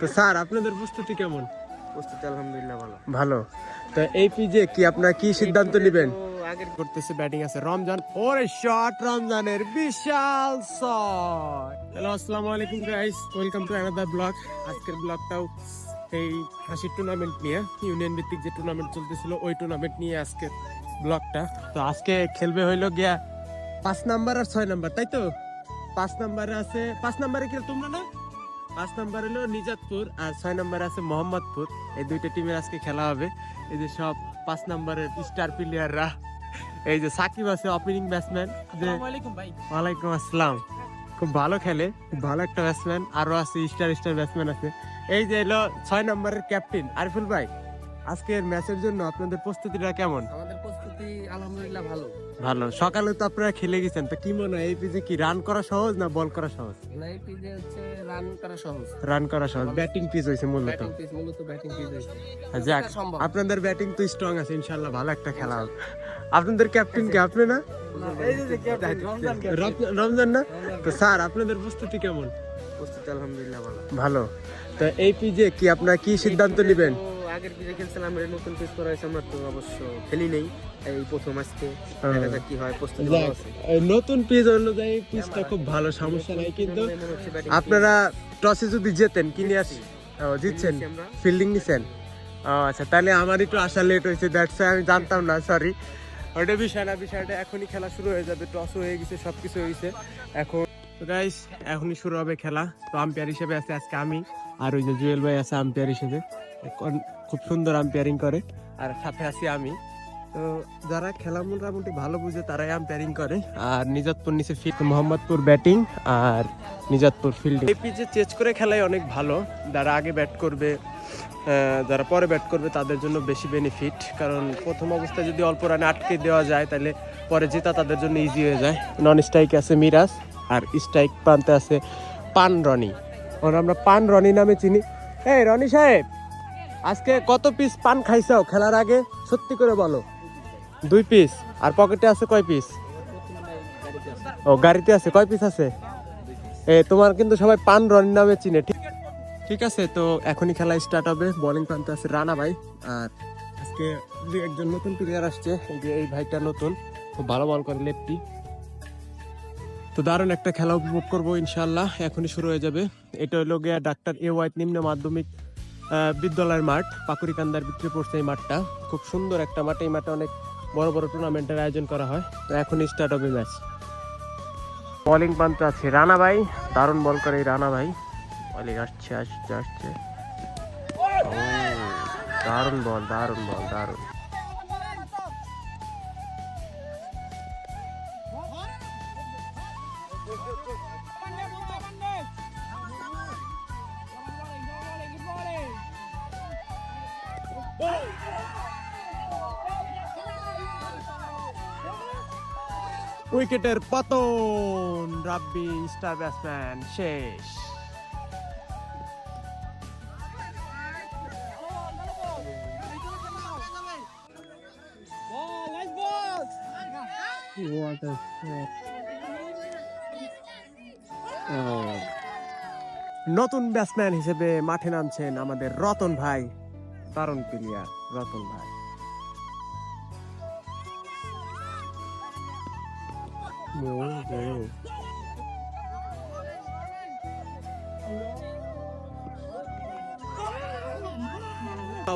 তো স্যার আপনাদের প্রস্তুতি কেমন? প্রস্তুতি আলহামদুলিল্লাহ ভালো। ভালো। তো এই পিজে কি আপনারা কি সিদ্ধান্ত নেবেন? আগের করতেছে ব্যাটিং আছে। রমজান ওরে শট রমজানের বিশাল শট হ্যালো আসসালামু আলাইকুম guys welcome to another blog আজকের ব্লগটাও এই হাসির টুর্নামেন্ট নিয়ে ইউনিয়ন ভিত্তিক যে টুর্নামেন্ট চলতেছিল ওই টুর্নামেন্ট নিয়ে আজকে ব্লগটা তো আজকে খেলবে হইল গিয়া পাঁচ নাম্বার আর ছয় নাম্বার তাই তো? পাঁচ নাম্বারে আছে পাঁচ নাম্বারে খেল তোমরা না? পাঁচ নম্বর হলো নিজাতপুর আর ছয় নম্বর আছে মোহাম্মদপুর। এই দুইটা টিমের আজকে খেলা হবে। এই যে সব পাঁচ নম্বরের স্টার প্লেয়াররা এই যে সাকিব আছে ওপেনিং ব্যাটসম্যান ওয়ালাইকুম আসসালাম। খুব ভালো খেলে খুব ভালো একটা ব্যাটসম্যান আরও আছে স্টার স্টার ব্যাটসম্যান আছে। এই যে এলো ছয় নম্বরের ক্যাপ্টেন আরিফুল ভাই। আজকের ম্যাচের জন্য আপনাদের প্রস্তুতিটা কেমন? আমাদের প্রস্তুতি আলহামদুলিল্লাহ ভালো। ভালো। সকালে তো আপনারা খেলে গেছেন তো কি মনে হয়? এই পিচে কি রান করা সহজ না বল করা সহজ? না এই পিচে হচ্ছে রান করা সহজ। রান করা সহজ। ব্যাটিং পিচ হয়েছে মূলত। ব্যাটিং পিচ মূলত ব্যাটিং পিচ হয়েছে। যাক। আপনাদের ব্যাটিং তো স্ট্রং আছে ইনশাল্লাহ ভালো একটা খেলা হবে। আপনাদের ক্যাপ্টেন কে? আপনি না? রম- রমজান না? তো স্যার আপনাদের প্রস্তুতি কেমন? প্রস্তুতি আলহামদুলিল্লাহ ভালো। ভালো। তো এই পিজে কি আপনারা কি সিদ্ধান্ত নেবেন? আগের পিচে খেলছিলাম এর নতুন পিচ করা হয়েছে আমরা তো অবশ্য খেলি নেই। এই প্রথম আজকে দেখা যাক কি হয় প্রস্তুতি ভালো আছে। নতুন পিচ অনুযায়ী পিচটা খুব ভালো সমস্যা নাই কিন্তু আপনারা টসে যদি জেতেন কি নিয়ে আসি জিতছেন ফিল্ডিং নিছেন। আচ্ছা তাহলে আমার একটু আসা লেট হয়েছে দ্যাটস আমি জানতাম না সরি ওটা বিষয় না বিষয়টা এখনই খেলা শুরু হয়ে যাবে টস হয়ে গেছে সবকিছু হয়ে গেছে এখন গাইস এখনই শুরু হবে খেলা। তো আম্পায়ার হিসেবে আছে আজকে আমি আর ওই যে জুয়েল ভাই আছে আম্পায়ার হিসেবে। খুব সুন্দর আম্পায়ারিং করে। আর সাথে আছি আমি। তো যারা খেলা মোটামুটি ভালো বুঝে তারাই আম্পায়ারিং করে। আর নিজাতপুর নিচে ফিট মোহাম্মদপুর ব্যাটিং আর নিজাতপুর ফিল্ডিং এই পিচে করে খেলাই অনেক ভালো। যারা আগে ব্যাট করবে যারা পরে ব্যাট করবে তাদের জন্য বেশি বেনিফিট কারণ প্রথম অবস্থায় যদি অল্প রানে আটকে দেওয়া যায়, তাহলে পরে জেতা তাদের জন্য ইজি হয়ে যায়। নন স্ট্রাইকে আছে মিরাজ, আর স্ট্রাইক প্রান্তে আছে পান রনি ওর আমরা পান রনি নামে চিনি। এই রনি সাহেব! আজকে কত পিস পান খাইছাও? খেলার আগে? সত্যি করে বলো। দুই পিস আর পকেটে আছে কয় পিস ও, গাড়িতে আছে। কয় পিস আছে? এ, তোমার কিন্তু সবাই পান রনি নামে চিনে। ঠিক ঠিক আছে, তো এখনই খেলা স্টার্ট হবে। বোলিং প্রান্তে আছে রানা ভাই। আর আজকে একজন নতুন প্লেয়ার আসছে, এই যে এই ভাইটা নতুন। খুব ভালো বল করে লেফটি তো দারুণ একটা খেলা উপভোগ করব ইনশাল্লাহ এখনই শুরু হয়ে যাবে। এটা হলো গিয়া ডাক্তার এ ওয়াইট নিম্ন মাধ্যমিক বিদ্যালয়ের মাঠ, পাকুড়িকান্দার ভিতরে পড়ছে এই মাঠটা। খুব সুন্দর একটা মাঠ, এই মাঠে অনেক বড় বড় টুর্নামেন্টের আয়োজন করা হয়। তো এখনই স্টার্ট হবে ম্যাচ বলিং প্রান্তে আছে রানা ভাই, দারুণ বল করে এই রানা ভাই। বলিং আসছে আসছে আসছে। দারুণ বল দারুণ বল দারুণ। উইকেটের পতন রাব্বি স্টার ব্যাটসম্যান শেষ। What. নতুন ব্যাটসম্যান হিসেবে মাঠে নামছেন আমাদের রতন ভাই। দারুণ প্লেয়ার রতন ভাই।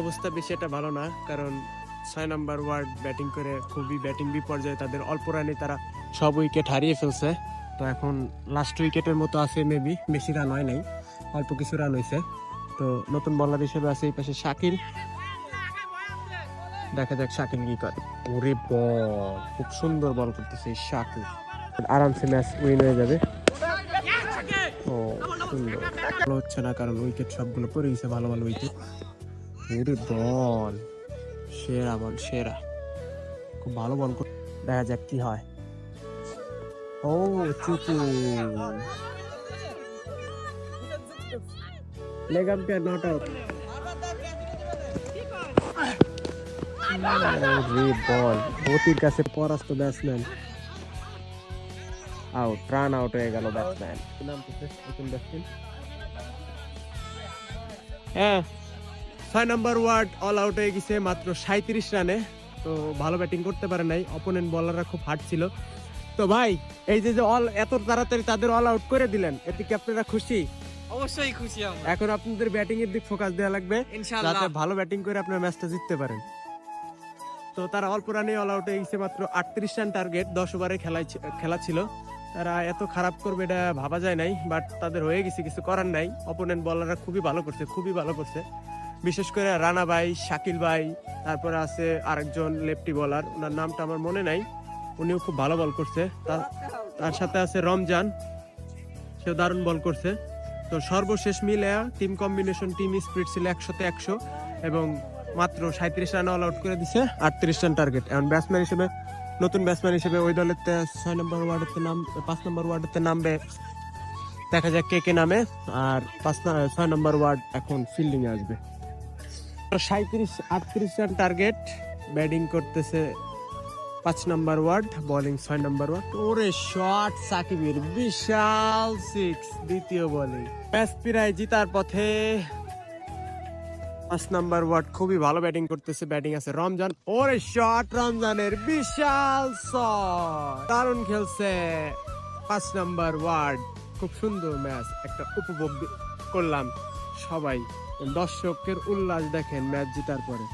অবস্থা বেশি একটা ভালো না, কারণ ছয় নাম্বার ওয়ার্ড ব্যাটিং করে খুবই ব্যাটিং বিপর্যয়ে তাদের অল্প রানে তারা সব উইকেট হারিয়ে ফেলছে। তো এখন লাস্ট উইকেটের মতো আছে মেবি বেশি রান হয় নাই, অল্প কিছু রান হয়েছে তো নতুন বলার হিসেবে আছে এই পাশে শাকিল। দেখা যাক শাকিল কি করে। ওরে বল, খুব সুন্দর বল করতেছে শাকিল। আরামসে ম্যাচ উইন হয়ে যাবে। ও, সুন্দর। ভালো হচ্ছে না, কারণ উইকেট সবগুলো পড়ে গেছে, ভালো ভালো উইকেট ওরে বল, সেরা বল, সেরা। খুব ভালো বল দেখা যাক কি হয়। ও চুচু হয়ে ছয় নম্বর ওয়ার্ড অল আউট হয়ে গেছে, মাত্র সাঁত্রিশ রানে। তো ভালো ব্যাটিং করতে পারে নাই অপোনেন্ট বলাররা খুব হার্ড ছিল। তো ভাই, এই যে অল এত তাড়াতাড়ি তাদের অল আউট করে দিলেন, এতে কি আপনারা খুশি? অবশ্যই খুশি আমরা এখন আপনাদের ব্যাটিং এর দিক ফোকাস দেওয়া লাগবে। ইনশাআল্লাহ। যাতে ভালো ব্যাটিং করে আপনার ম্যাচটা জিততে পারেন। তো তারা অল্প রানে অল আউট গেছে মাত্র আটত্রিশ রান টার্গেট দশ ওভারে খেলা খেলা ছিল। তারা এত খারাপ করবে এটা ভাবা যায় নাই বাট তাদের হয়ে গেছে কিছু করার নাই। অপোনেন্ট বলাররা খুবই ভালো করছে খুবই ভালো করছে। বিশেষ করে রানা ভাই শাকিল ভাই তারপরে আছে আরেকজন লেফটি বলার ওনার নামটা আমার মনে নাই। উনিও খুব ভালো বল করছে। তার- তার সাথে আছে রমজান সেও দারুণ বল করছে। তো সর্বশেষ মিলে টিম কম্বিনেশন টিম স্পিড ছিল একশোতে একশো এবং মাত্র সাঁত্রিশ রান অল আউট করে দিছে, আটত্রিশ রান টার্গেট এখন ব্যাটসম্যান হিসেবে, নতুন ব্যাটসম্যান হিসেবে ওই দলের ছয় নম্বর ওয়ার্ডেতে নাম, পাঁচ নম্বর ওয়ার্ডেতে নামবে। দেখা যাক কে কে নামে, আর পাঁচ ছয় নম্বর ওয়ার্ড এখন ফিল্ডিং এ আসবে। সাঁত্রিশ আটত্রিশ রান টার্গেট ব্যাটিং করতেছে পাঁচ নাম্বার ওয়ার্ড বোলিং ছয় নাম্বার ওয়ার্ড। ওরে শট সাকিবের বিশাল সিক্স দ্বিতীয় বলে ম্যাচ প্রায় জিতার পথে পাঁচ নাম্বার ওয়ার্ড খুবই ভালো ব্যাটিং করতেছে ব্যাটিং আছে রমজান। ওরে শট রমজানের বিশাল শট দারুণ খেলছে পাঁচ নাম্বার ওয়ার্ড। খুব সুন্দর ম্যাচ একটা উপভোগ করলাম সবাই। দর্শকের উল্লাস দেখেন ম্যাচ জেতার পরে।